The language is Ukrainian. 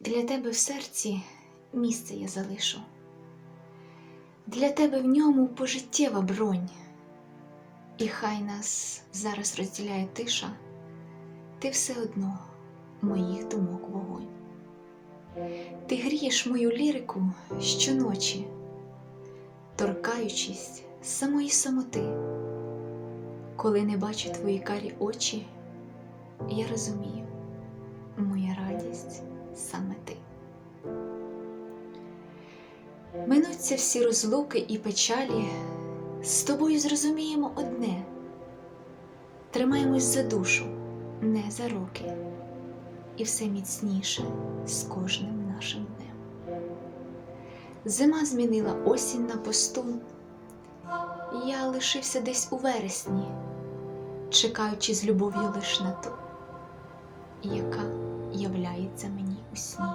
Для тебе в серці місце я залишу. Для тебе в ньому пожиттєва бронь. І хай нас зараз розділяє тиша, ти все одно моїх думок вогонь. Ти грієш мою лірику щоночі, торкаючись самої самоти. Коли не бачу твої карі очі, я розумію, моя радість Минуться всі розлуки і печалі, з тобою зрозуміємо одне. Тримаємось за душу, не за роки, і все міцніше з кожним нашим днем. Зима змінила осінь на посту. Я лишився десь у вересні, чекаючи з любов'ю лиш на ту, яка являється мені у сні.